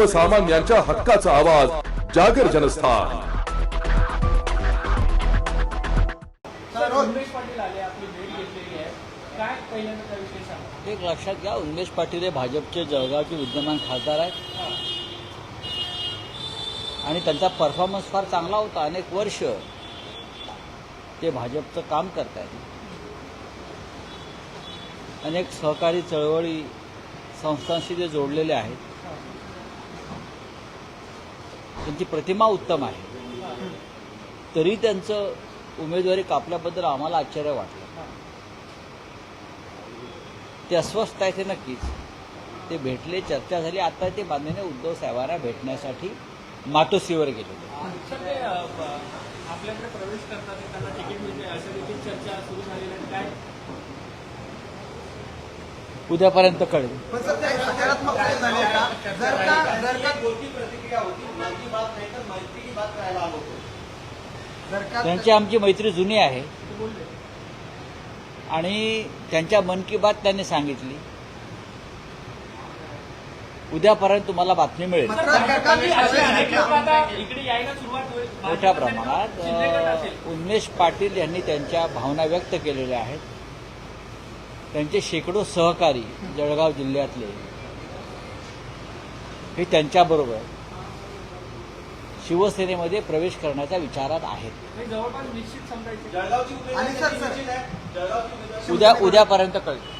सर्वसामान्यांच्या हक्काचा आवाज जागर जनस्थान. सर उमेश पाटील आले आपली भेट घेतलेली आहे. काय पहिल्यांदा त्याविषयी सांगा? एक लक्षात घ्या उन्मेष पाटील हे भाजपचे जळगावचे विद्यमान खासदार आहेत. आणि त्यांचा परफॉर्मन्स फार चांगला होता अनेक वर्ष ते भाजपचं काम करत आहेत. अनेक सहकारी चळवळी संस्थांशी ते जोडलेले आहेत. त्यांची प्रतिमा उत्तम आहे. तरी त्यांचं उमेदवारी कापल्याबद्दल आम्हाला आश्चर्य वाटलं. ते अस्वस्थ आहे ते नक्कीच. ते भेटले चर्चा झाली. आता ते माननीय उद्धव साहेबांना भेटण्यासाठी मातोश्रीवर गेले. सर ते अ, ब- आपल्याकडे प्रवेश करतात आणि त्यांना तिकीट मिळते. असं देखील चर्चा सुरू झालेली आहे काय? उद्यापर्यंत कळेल. का जर का जर का प्रतिक्रिया होती मन की बात नाही तर मैत्री की बात करायला आलो होतो. जर का त्यांची आमची मैत्री जुनी आहे. आणि त्यांच्या मन की बात त्यांनी सांगितली. उद्यापर्यंत तुम्हाला बातमी मिळेल. मोठ्या प्रमाणात. उन्मेष पाटील यांनी त्यांच्या भावना व्यक्त केलेल्या आहेत. त्यांचे शेकडो सहकारी जळगाव जिल्ह्यातले हे त्यांच्याबरोबर शिवसेनेमध्ये प्रवेश करण्याच्या विचारात आहेत. हे उद्या उद्यापर्यंत कळेल.